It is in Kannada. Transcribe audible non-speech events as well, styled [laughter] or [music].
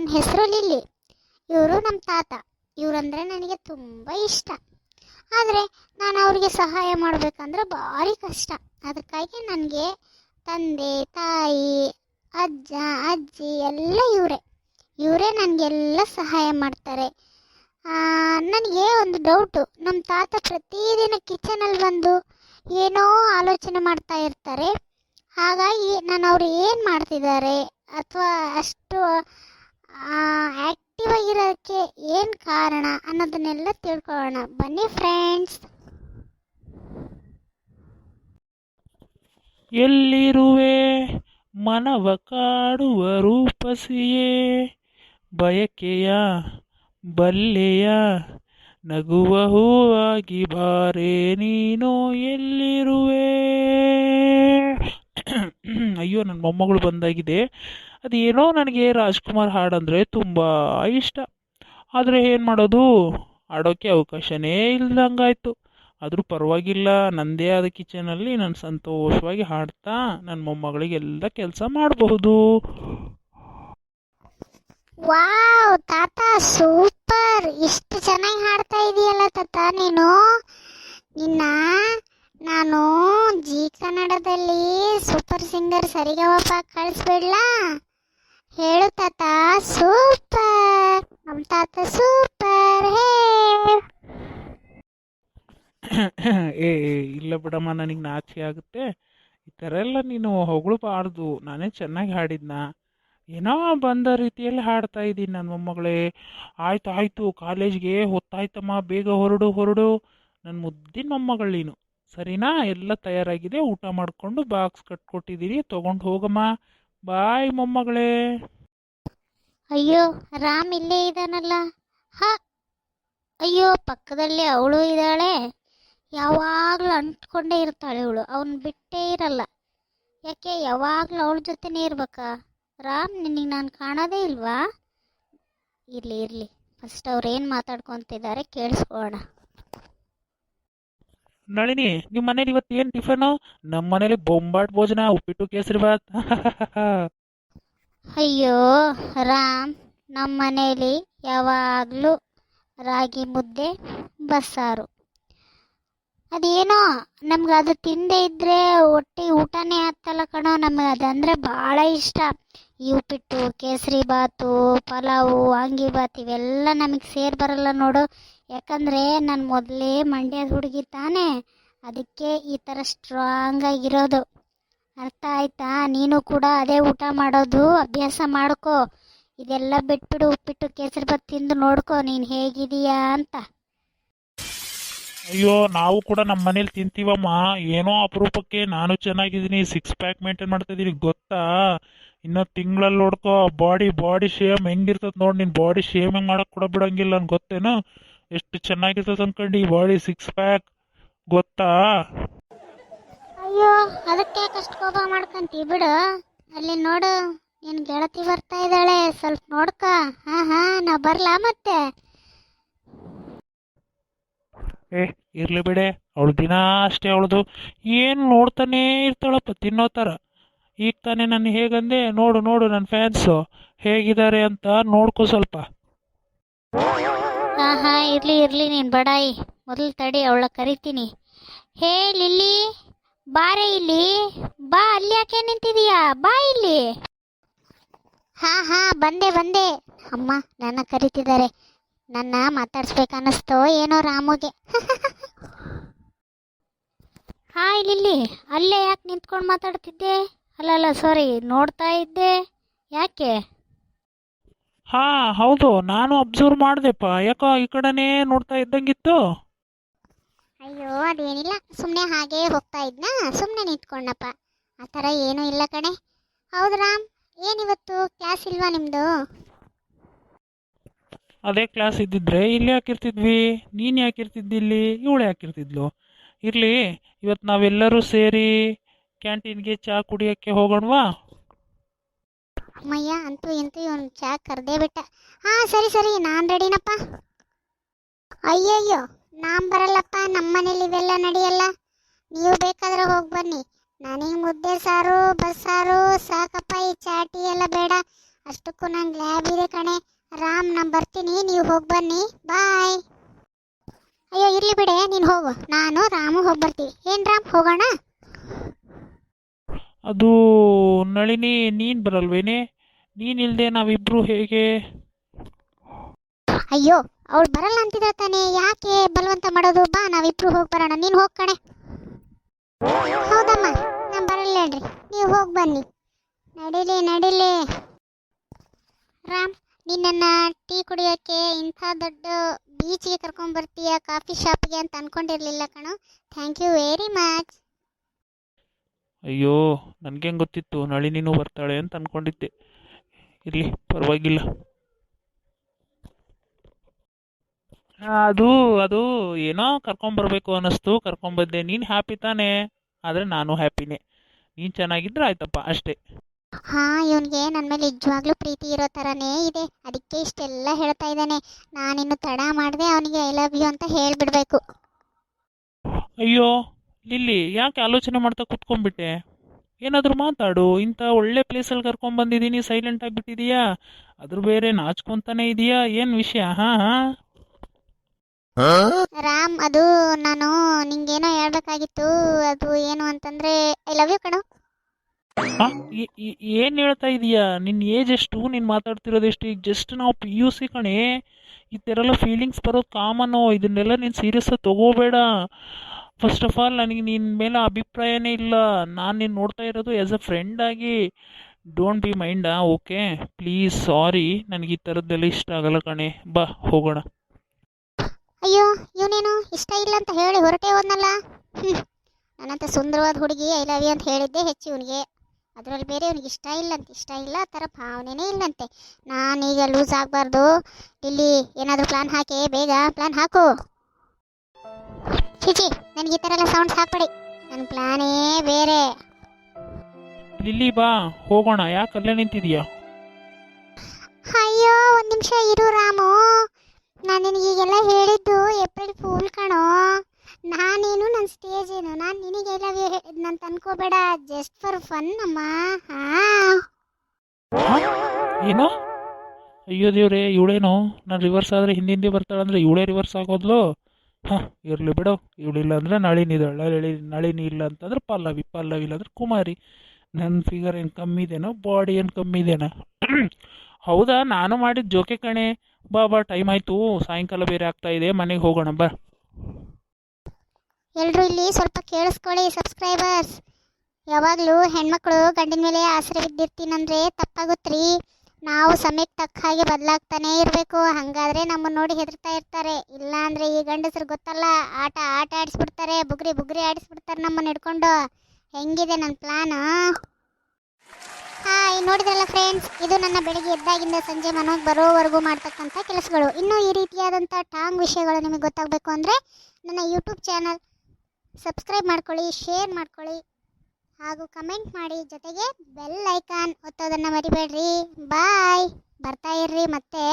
ನನ್ನ ಹೆಸರು ಲಿಲ್ಲಿ. ಇವರು ನಮ್ಮ ತಾತ. ಇವರಂದ್ರೆ ನನಗೆ ತುಂಬ ಇಷ್ಟ. ಆದರೆ ನಾನು ಅವರಿಗೆ ಸಹಾಯ ಮಾಡಬೇಕಂದ್ರೆ ಭಾರಿ ಕಷ್ಟ. ಅದಕ್ಕಾಗಿ ನನಗೆ ತಂದೆ, ತಾಯಿ, ಅಜ್ಜ, ಅಜ್ಜಿ ಎಲ್ಲ ಇವರೇ. ಇವರೇ ನನಗೆಲ್ಲ ಸಹಾಯ ಮಾಡ್ತಾರೆ. ನನಗೆ ಒಂದು ಡೌಟು ನಮ್ಮ ತಾತ ಪ್ರತಿದಿನ ಕಿಚನಲ್ಲಿ ಬಂದು ಏನೋ ಆಲೋಚನೆ ಮಾಡ್ತಾ ಇರ್ತಾರೆ. ಹಾಗಾಗಿ ನಾನು ಅವರು ಏನು ಮಾಡ್ತಿದ್ದಾರೆ? ಅಥವಾ ಅಷ್ಟು ಆಗಿರೋಕ್ಕೆ ಏನು ಕಾರಣ ಅನ್ನೋದನ್ನೆಲ್ಲ ತಿಳ್ಕೊಳ್ಳೋಣ. ಬನ್ನಿ ಫ್ರೆಂಡ್ಸ್ ಎಲ್ಲಿರುವೆ? ಮನವ ಕಾಡುವ ರೂಪಸಿಯೇ? ಬಯಕೆಯ ಬಲ್ಲೆಯ ನಗುವ ಹೂವಾಗಿ ಬಾರೆ ನೀನು ಎಲ್ಲಿರುವೆ? [clears throat] ಅಯ್ಯೋ ನನ್ನ ಮೊಮ್ಮಗಳು ಬಂದಾಗಿದೆ. ಅದೇನೋ ನನಗೆ ರಾಜ್ಕುಮಾರ್ ಹಾಡಂದರೆ ತುಂಬ ಇಷ್ಟ. ಆದರೆ ಏನು ಮಾಡೋದು? ಆಡೋಕ್ಕೆ ಅವಕಾಶನೇ ಇಲ್ದಂಗಾಯ್ತು. ಆದರೂ ಪರವಾಗಿಲ್ಲ ನನ್ನದೇ ಆದ ಕಿಚನಲ್ಲಿ ನಾನು ಸಂತೋಷವಾಗಿ ಹಾಡ್ತಾ ನನ್ನ ಮೊಮ್ಮಗಳಿಗೆಲ್ಲ ಕೆಲಸ ಮಾಡಬಹುದು. ವಾವ್, ತಾತ ಸೂಪರ್. ಇಷ್ಟು ಚೆನ್ನಾಗಿ ಹಾಡ್ತಾ ಇದೆಯಲ್ಲ ತಾತ ನೀನು. ನಿನ್ನ ನಾನು ಜಿ ಕನ್ನಡದಲ್ಲಿ ಸೂಪರ್ ಸಿಂಗರ್ ಸರಿಗಮಪ ಕಳಿಸ್ಬಿಡ್ಲಾ? ಹೇಳು ತಾತ ಸೂಪರ್ ನಮ್ಮ ತಾತ ಸೂಪರ್ ಏ ಇಲ್ಲ ಬಿಡಮ್ಮ, ನನಗೆ ನಾಚಿಕೆ ಆಗುತ್ತೆ. ಈ ಥರ ಎಲ್ಲ ನೀನು ಹೊಗಳಬಾರ್ದು. ನಾನೇ ಚೆನ್ನಾಗಿ ಹಾಡಿದ್ನ? ಏನೋ ಬಂದ ರೀತಿಯಲ್ಲಿ ಹಾಡ್ತಾ ಇದ್ದೀನಿ ನನ್ನ ಮೊಮ್ಮಗಳೇ. ಆಯ್ತು, ಆಯಿತು, ಕಾಲೇಜ್ಗೆ ಹೊತ್ತಾಯ್ತಮ್ಮ. ಬೇಗ ಹೊರಡು ಹೊರಡು. ನನ್ನ ಮುದ್ದಿನ ಮೊಮ್ಮಗಳು ನೀನು. ಸರಿನಾ? ಎಲ್ಲ ತಯಾರಾಗಿದೆ. ಊಟ ಮಾಡಿಕೊಂಡು ಬಾಕ್ಸ್ ಕಟ್ಕೊಟ್ಟಿದ್ದೀರಿ ತೊಗೊಂಡು ಹೋಗಮ್ಮ. ಬಾಯ್ ಮೊಮ್ಮಗಳೇ. ಅಯ್ಯೋ, ರಾಮ್ ಇಲ್ಲೇ ಇದ್ದಾನಲ್ಲ. ಹ. ಅಯ್ಯೋ, ಪಕ್ಕದಲ್ಲಿ ಅವಳು ಇದ್ದಾಳೆ. ಯಾವಾಗಲೂ ಅಂಟ್ಕೊಂಡೇ ಇರ್ತಾಳೆ ಅವಳು. ಅವನು ಬಿಟ್ಟೇ ಇರಲ್ಲ. ಯಾಕೆ? ಯಾವಾಗಲೂ ಅವಳ ಜೊತೆನೇ ಇರ್ಬೇಕಾ. ರಾಮ್, ನಿನಗೆ ನಾನು ಕಾಣೋದೇ ಇಲ್ವಾ? ಇರಲಿ ಇರಲಿ. ಫಸ್ಟ್ ಅವ್ರು ಏನು ಮಾತಾಡ್ಕೊತಿದ್ದಾರೆ ಕೇಳಿಸ್ಕೋಣ ನಳಿನಿ ನಿಮ್ಮ ಮನೇಲಿ ಇವತ್ತು ಏನು ಟಿಫನು? ನಮ್ಮ ಮನೇಲಿ ಬೊಂಬಾಟ್ ಭೋಜನ, ಉಪ್ಪಿಟ್ಟು ಕೇಸರಿ ಬಾತ್ [laughs] ಅಯ್ಯೋ, ರಾಮ್ ನಮ್ಮ ಮನೇಲಿ ಯಾವಾಗಲೂ ರಾಗಿ ಮುದ್ದೆ, ಬಸ್ಸಾರು. ಅದೇನೋ, ನಮ್ಗೆ ಅದು ತಿಂದೇ ಇದ್ರೆ ಹೊಟ್ಟೆ ಊಟನೇ ಆಗ್ತಲ್ಲ ಕಣೋ, ನಮಗೆ ಅದಂದರೆ ಭಾಳ ಇಷ್ಟ. ಈ ಉಪ್ಪಿಟ್ಟು, ಕೇಸರಿ ಬಾತು, ಪಲಾವು ವಾಂಗಿಬಾತ್ ಇವೆಲ್ಲ ನಮಗೆ ಸೇರಿ ಬರಲ್ಲ ನೋಡು. ಯಾಕಂದರೆ ನಾನು ಮೊದಲೇ ಮಂಡ್ಯದ ಹುಡುಗಿ ತಾನೇ. ಅದಕ್ಕೆ ಈ ಥರ ಸ್ಟ್ರಾಂಗ್ ಆಗಿರೋದು. ಅರ್ಥ ಆಯ್ತಾ? ನೀನು ಕೂಡ ಅದೇ ಊಟ ಮಾಡೋದು, ಅಭ್ಯಾಸ ಮಾಡ್ಕೋ. ಇದೆಲ್ಲ ಬಿಟ್ಬಿಡು, ಉಪ್ಪಿಟ್ಟು, ಕೇಸರಿ ಬಾತ್ ತಿಂದು ನೋಡ್ಕೋ. ನೀನು ಹೇಗಿದೀಯಾ ಅಂತ. ಅಯ್ಯೋ, ನಾವು ಕೂಡ ನಮ್ಮ ಮನೇಲಿ ತಿಂತೀವಮ್ಮ. ಏನೋ ಅಪರೂಪಕ್ಕೆ ನಾನು ಚೆನ್ನಾಗಿದ್ದೀನಿ ಸಿಕ್ಸ್ ಪ್ಯಾಕ್ ಮೇಂಟೈನ್ ಮಾಡ್ತಾ ಇದ್ದೀನಿ ಗೊತ್ತಾ? ಇನ್ನೂ ತಿಂಗಳಲ್ಲಿ ನೋಡ್ಕೋ ಬಾಡಿ ಬಾಡಿ ಶೇಮ್ ಹೆಂಗಿರ್ತದ ನೋಡಿ ನಿನ್ನ ಬಾಡಿ ಶೇಮ್ ಹೆಂಗ್ ಮಾಡಕ್ಕೆ ಕೂಡ ಬಿಡಂಗಿಲ್ಲ ಅನ್ ಗೊತ್ತೇನು? ಎಷ್ಟು ಚೆನ್ನಾಗಿರ್ತದ ಅನ್ಕೊಂಡು ಈ ಬಾಡಿ ಸಿಕ್ಸ್ ಪ್ಯಾಕ್ ಗೊತ್ತಾ? ಅಯ್ಯೋ ಅದಕ್ಕೆ ಕಷ್ಟ ಕೋಪ ಮಾಡ್ಕಂತಿ ಬಿಡು. ಅಲ್ಲಿ ನೋಡು ನಿನ್ ಗೆಳತಿ ಬರ್ತಾ ಇದ್ದಾಳೆ. ಸ್ವಲ್ಪ ನೋಡ್ಕ. ಹಾ ಹಾ ನಾ ಬರ್ಲಾ ಮತ್ತೆ? ಏ ಇರ್ಲಿ ಬಿಡೆ. ಅವಳು ದಿನ ಅಷ್ಟೇ ಅವಳದು. ಏನು ನೋಡ್ತಾನೇ ಇರ್ತಾಳಪ್ಪ ತಿನ್ನೋ ಥರ ಈಗ ತಾನೇ ನಾನು ಹೇಗಂದೆ, ನೋಡು ನೋಡು ನನ್ನ ಫ್ಯಾನ್ಸು ಹೇಗಿದ್ದಾರೆ ಅಂತ ನೋಡ್ಕೊ ಸ್ವಲ್ಪ. ಹಾ ಹಾ, ಇರ್ಲಿ ಇರ್ಲಿ ನೀನ್ ಬಡಾಯಿ. ಮೊದಲು ತಡಿ, ಅವಳ ಕರಿತೀನಿ. ಹೇ, ಲಿಲ್ಲಿ, ಬಾರೆ ಇಲ್ಲಿ. ಬಾ, ಅಲ್ಲಿ ಯಾಕೆ ನಿಂತಿದೀಯಾ? ಬಾ ಇಲ್ಲಿ. ಹಾ ಹಾ, ಬಂದೆ ಬಂದೆ. ಅಮ್ಮ, ನನ್ನ ಕರಿತಿದ್ದಾರೆ. ನನ್ನ ಮಾತಾಡ್ಸ್ಬೇಕನ್ನಿಸ್ತೋ ಏನೋ ರಾಮುಗೆ. [laughs] ಹಾಯ್ ಲಿಲ್ಲಿ, ಅಲ್ಲೇ ಯಾಕೆ ನಿಂತ್ಕೊಂಡು ಮಾತಾಡ್ತಿದ್ದೆ? ಅಲ್ಲ ಅಲ್ಲ ಸಾರಿ ನೋಡ್ತಾ ಇದ್ದೆ. ಯಾಕೆ? ಹಾ ಹೌದು ನಾನು ಅಬ್ಸರ್ವ್ ಮಾಡ್ದೆಪ್ಪ. ಯಾಕೋ ಈ ಕಡೆನೇ ನೋಡ್ತಾ ಇದ್ದಂಗಿತ್ತು? ಅಯ್ಯೋ ಅದೇನಿಲ್ಲ. ಸುಮ್ಮನೆ ಹಾಗೇ ಹೋಗ್ತಾ ಇದ್ನ. ಸುಮ್ಮನೆ ನಿಂತ್ಕೊಂಡಪ್ಪ. ಆ ಥರ ಏನೂ ಇಲ್ಲ ಕಣೆ. ಹೌದು ರಾಮ್ ಏನಿವತ್ತು? ಕ್ಲಾಸ್ ಇಲ್ವಾ ನಿಮ್ಮದು ಅದೇ ಕ್ಲಾಸ್ ಇದ್ದಿದ್ರೆ ಇಲ್ಲಿ ಯಾಕಿರ್ತಿದ್ವಿ ನೀನು ಯಾಕಿರ್ತಿದ್ದಿ ಇಲ್ಲಿ? ಇವಳು ಯಾಕಿರ್ತಿದ್ಲು ಇರಲಿ ಇವತ್ತು ನಾವೆಲ್ಲರೂ ಸೇರಿ ಕ್ಯಾಂಟೀನ್ಗೆ ಚಹಾ ಕುಡಿಯೋಕ್ಕೆ ಹೋಗೋಣವಾ? ಅಮ್ಮಯ್ಯ, ಅಂತೂ ಇಂತೂ ಇವನು ಚಾ ಕರೆದೇ ಬಿಟ್ಟ. ಹಾಂ, ಸರಿ ಸರಿ, ನಾನು ರೆಡಿನಪ್ಪ. ಅಯ್ಯಯ್ಯೋ, ನಾನು ಬರಲ್ಲಪ್ಪ ನಮ್ಮ ಮನೇಲಿ ಇವೆಲ್ಲ ನಡೆಯಲ್ಲ. ನೀವು ಬೇಕಾದ್ರೆ ಹೋಗಿ ಬನ್ನಿ. ನನಗೆ ಮುದ್ದೆ ಸಾರು ಬಸ್ಸಾರು ಸಾಕಪ್ಪ, ಈ ಚಾಟಿ ಎಲ್ಲ ಬೇಡ. ಅಷ್ಟಕ್ಕೂ ನಂಗೆ ಲ್ಯಾಬ್ ಇದೆ ಕಣೆ. ರಾಮ್, ನಾನು ಬರ್ತೀನಿ, ನೀವು ಹೋಗಿ ಬನ್ನಿ. ಬಾಯ್. ಅಯ್ಯೋ, ಇರಲಿ ಬಿಡೆ, ನೀನು ಹೋಗು. ನಾನು, ರಾಮು ಹೋಗಿ ಬರ್ತೀವಿ. ಏನು ರಾಮ್, ಹೋಗೋಣ? ಅದು ನಳಿನಿ, ನೀನು ಬರಲ್ವೇನೆ? ನೀನಿಲ್ಲದೆ ನಾವಿಬ್ರು ಹೇಗೆ? ಅಯ್ಯೋ, ಅವಳು ಬರಲ್ಲ ಅಂತಿದ್ರೆ ತಾನೇ. ಯಾಕೆ ಬಲವಂತ ಮಾಡೋದು? ಬಾ, ನಾವಿಬ್ರು ಹೋಗಿ ಬರೋಣ. ನೀನು ಹೋಗ್ ಕಣೆ. ಹೌದಮ್ಮ, ನಾನು ಬರಲ್ಲ ಹೇಳ್ರಿ. ನೀವು ಹೋಗಿ ಬನ್ನಿ. ನಡೀಲಿ ನಡೀಲಿ. ರಾಮ್ ನಿನ್ನ ಟೀ ಕುಡಿಯೋಕ್ಕೆ ಇಂಥ ದೊಡ್ಡ ಬೀಚ್ಗೆ ಕರ್ಕೊಂಡ್ ಬರ್ತೀಯ ಕಾಫಿ ಶಾಪ್ಗೆ ಅಂತ ಅನ್ಕೊಂಡಿರ್ಲಿಲ್ಲ ಕಣೋ. ಥ್ಯಾಂಕ್ ಯು ವೆರಿ ಮಚ್ ಅಯ್ಯೋ ನನಗೆ ಗೊತ್ತಿತ್ತು ನಳಿನಿನೂ ಬರ್ತಾಳೆ ಅಂತ ಅಂದ್ಕೊಂಡಿದ್ದೆ ಇರಲಿ ಪರವಾಗಿಲ್ಲ. ಅದು ಅದು ಏನೋ ಕರ್ಕೊಂಬರ್ಬೇಕು ಅನ್ನಿಸ್ತು ಕರ್ಕೊಂಬಂದೆ. ನೀನು ಹ್ಯಾಪಿ ತಾನೇ? ಆದರೆ ನಾನು ಹ್ಯಾಪಿನೇ ನೀನು ಚೆನ್ನಾಗಿದ್ರೆ ಆಯ್ತಪ್ಪ ಅಷ್ಟೇ. ಹಾ ಇವನ್ಗೆ ನನ್ನ ಮೇಲೆ ನಿಜವಾಗ್ಲೂ ಪ್ರೀತಿ ಇರೋ ಥರನೇ ಇದೆ. ಅದಕ್ಕೆ ಇಷ್ಟೆಲ್ಲ ಹೇಳ್ತಾ ಇದ್ದಾನೆ. ನಾನಿನ್ನು ತಡ ಮಾಡದೆ ಅವನಿಗೆ ಐ ಲವ್ ಯು ಅಂತ ಹೇಳ್ಬಿಡ್ಬೇಕು. ಅಯ್ಯೋ ಲಿಲ್ಲಿ ಯಾಕೆ ಆಲೋಚನೆ ಮಾಡ್ತಾ ಕೂತ್ಕೊಂಡ್ಬಿಟ್ಟೆ? ಏನಾದರೂ ಮಾತಾಡು ಇಂಥ ಒಳ್ಳೆ ಪ್ಲೇಸಲ್ಲಿ ಕರ್ಕೊಂಬಂದಿದ್ದೀನಿ ಸೈಲೆಂಟ್ ಆಗಿಬಿಟ್ಟಿದೀಯಾ ಅದ್ರ ಬೇರೆ ನಾಚ್ಕೊತಾನೆ ಇದೆಯಾ? ಏನು ವಿಷಯ? ಹಾಂ ಹಾಂ? ರಾಮ್ ಅದು ನಾನು ನಿಂಗೇನೋ ಹೇಳ್ಬೇಕಾಗಿತ್ತು ಅದು ಏನು ಅಂತಂದ್ರೆ ಐ ಲವ್ ಯು ಕಣೋ. ಏನು ಹೇಳ್ತಾ ಇದೀಯಾ? ನಿನ್ನ ಏಜ್ ಎಷ್ಟು? ನೀನ್ ಮಾತಾಡ್ತಿರೋದು ಎಷ್ಟು? ಈಗ ಜಸ್ಟ್ ನಾವು ಪಿ ಯು ಸಿ ಕಣೆ. ಈ ಥರ ಎಲ್ಲ ಫೀಲಿಂಗ್ಸ್ ಬರೋದು ಕಾಮನು ಇದನ್ನೆಲ್ಲ ನೀನು ಸೀರಿಯಸ್ ತಗೋಬೇಡ. ಫಸ್ಟ್ ಆಫ್ ಆಲ್ ನನಗೆ ನಿನ್ನ ಮೇಲೆ ಅಭಿಪ್ರಾಯನೇ ಇಲ್ಲ. ನಾನು ನೀನು ನೋಡ್ತಾ ಇರೋದು ಆ್ಯಸ್ ಅ ಫ್ರೆಂಡ್ ಆಗಿ ಡೋಂಟ್ ಬಿ ಮೈಂಡಾ ಓಕೆ ಪ್ಲೀಸ್ ಸಾರಿ ನನಗೆ ಈ ಥರದ್ದೆಲ್ಲ ಇಷ್ಟ ಆಗಲ್ಲ ಕಣೆ. ಬಾ, ಹೋಗೋಣ. ಅಯ್ಯೋ, ಇವನೇನು? ಇಷ್ಟ ಇಲ್ಲ ಅಂತ ಹೇಳಿ ಹೊರಟೇ ಹೋದ್ನಲ್ಲ. ನನ್ನಂತ ಸುಂದರವಾದ ಹುಡುಗಿ ಐ ಲವ್ ಯು ಅಂತ ಹೇಳಿದ್ದೆ ಹೆಚ್ಚು ಇವನಿಗೆ. ಅದರಲ್ಲಿ ಬೇರೆ ಇವನಿಗೆ ಇಷ್ಟ ಇಲ್ಲ ಅಂತ, ಇಷ್ಟ ಇಲ್ಲ, ಆ ಥರ ಭಾವನೆನೇ ಇಲ್ಲಂತೆ. ನಾನೀಗ ಲೂಸ್ ಆಗಬಾರ್ದು. ಇಲ್ಲಿ ಏನಾದರೂ ಪ್ಲಾನ್ ಹಾಕಿ, ಬೇಗ ಪ್ಲಾನ್ ಹಾಕು. ಚಿಚಿ ನನಗೆ ಈ ಥರ ಎಲ್ಲ ಸೌಂಡ್ಸ್ ಹಾಕ್ಬೇಡಿ. ನನ್ನ ಪ್ಲಾನೇ ಬೇರೆ. ಲಿಲ್ಲಿ ಬಾ ಹೋಗೋಣ. ಯಾಕೆ ಅಲ್ಲೇ ನಿಂತಿದೀಯಾ? ಅಯ್ಯೋ ಒಂದು ನಿಮಿಷ ಇರು ರಾಮು. ನಾನು ನಿನಗೆ ಈಗೆಲ್ಲ ಹೇಳಿದ್ದು ಏಪ್ರಿಲ್ ಫೂಲ್ ಕಣೋ. ನಾನೇನು ನನ್ನ ಸ್ಟೇಜ್ ಏನು? ನಾನು ನಿನಗೆ ಎಲ್ಲ ತಂದ್ಕೋಬೇಡ. ಅನ್ಕೋಬೇಡ ಜಸ್ಟ್ ಫಾರ್ ಫನ್ ಅಮ್ಮ. ಹಾಂ. ಏನೋ? ಅಯ್ಯೋ ದೇವ್ರೆ ಇವಳೇನು? ನಾನು ರಿವರ್ಸ್ ಆದರೆ ಹಿಂದಿಂದೆ ಬರ್ತಾಳಂದ್ರೆ ಇವಳೇ ರಿವರ್ಸ್ ಆಗೋದ್ಲು? ಹಾಂ, ಇರಲಿ ಬಿಡು. ಇವಳಿಲ್ಲ ಅಂದರೆ ನಳಿನಿ ನಳಿನಿ ಇಲ್ಲ ಅಂತಂದ್ರೆ ಪಲ್ಲವಿ ಪಲ್ಲವಿ ಇಲ್ಲ ಅಂದ್ರೆ ಕುಮಾರಿ. ನನ್ನ ಫಿಗರ್ ಏನು ಕಮ್ಮಿ ಇದೆನೋ ಬಾಡಿ ಏನು ಕಮ್ಮಿ ಇದೆನಾ. ಹೌದಾ, ನಾನು ಮಾಡಿದ ಜೋಕೆ ಕಣೆ. ಬಾ ಬಾ ಟೈಮ್ ಆಯಿತು. ಸಾಯಂಕಾಲ ಬೇರೆ ಆಗ್ತಾ ಇದೆ. ಮನೆಗೆ ಹೋಗೋಣ, ಬಾ. ಎಲ್ಲರೂ ಇಲ್ಲಿ ಸ್ವಲ್ಪ ಕೇಳಿಸ್ಕೊಳ್ಳಿ ಸಬ್ಸ್ಕ್ರೈಬರ್ಸ್ ಯಾವಾಗಲೂ ಹೆಣ್ಮಕ್ಳು ಗಂಡಿನ ಮೇಲೆ ಆಸರೆ ಬಿದ್ದಿರ್ತೀನಂದ್ರೆ ತಪ್ಪಾಗುತ್ತ್ರಿ ನಾವು ಸಮಯಕ್ಕೆ ತಕ್ಕ ಹಾಗೆ ಬದಲಾಗ್ತಾನೆ ಇರಬೇಕು. ಹಾಗಾದ್ರೆ ನಮ್ಮನ್ನ ನೋಡಿ ಹೆದರ್ತಾ ಇರ್ತಾರೆ. ಇಲ್ಲ ಅಂದ್ರೆ ಈ ಗಂಡಸರು ಗೊತ್ತಲ್ಲ, ಆಟ ಆಟ ಆಡಿಸ್ಬಿಡ್ತಾರೆ, ಬುಗ್ರಿ ಬುಗ್ರಿ ಆಡಿಸ್ಬಿಡ್ತಾರೆ ನಮ್ಮನ್ನ ಹಿಡ್ಕೊಂಡು. ಹೆಂಗಿದೆ ನನ್ನ ಪ್ಲಾನ್ ಹಾಯ್, ನೋಡಿದ್ರಲ್ಲ ಫ್ರೆಂಡ್ಸ್ ಇದು ನನ್ನ ಬೆಳಿಗ್ಗೆ ಎದ್ದಾಗಿಂದ ಸಂಜೆ ಮನೆಗೆ ಬರೋವರೆಗೂ ಮಾಡ್ತಕ್ಕಂಥ ಕೆಲಸಗಳು. ಇನ್ನೂ ಈ ರೀತಿಯಾದಂಥ ಟಾಂಗ್ ವಿಷಯಗಳು ನಿಮಗೆ ಗೊತ್ತಾಗಬೇಕು ಅಂದರೆ ನನ್ನ ಯೂಟ್ಯೂಬ್ ಚಾನಲ್ ಸಬ್ಸ್ಕ್ರೈಬ್ ಮಾಡ್ಕೊಳ್ಳಿ ಶೇರ್ ಮಾಡ್ಕೊಳ್ಳಿ. ಹಾಗೂ ಕಮೆಂಟ್ ಮಾಡಿ ಜೊತೆಗೆ ಬೆಲ್ ಐಕಾನ್ ಒತ್ತೋದನ್ನು ಮರಿಬೇಡ್ರಿ. ಬಾಯ್. ಬರ್ತಾ ಇರ್ರಿ ಮತ್ತೆ.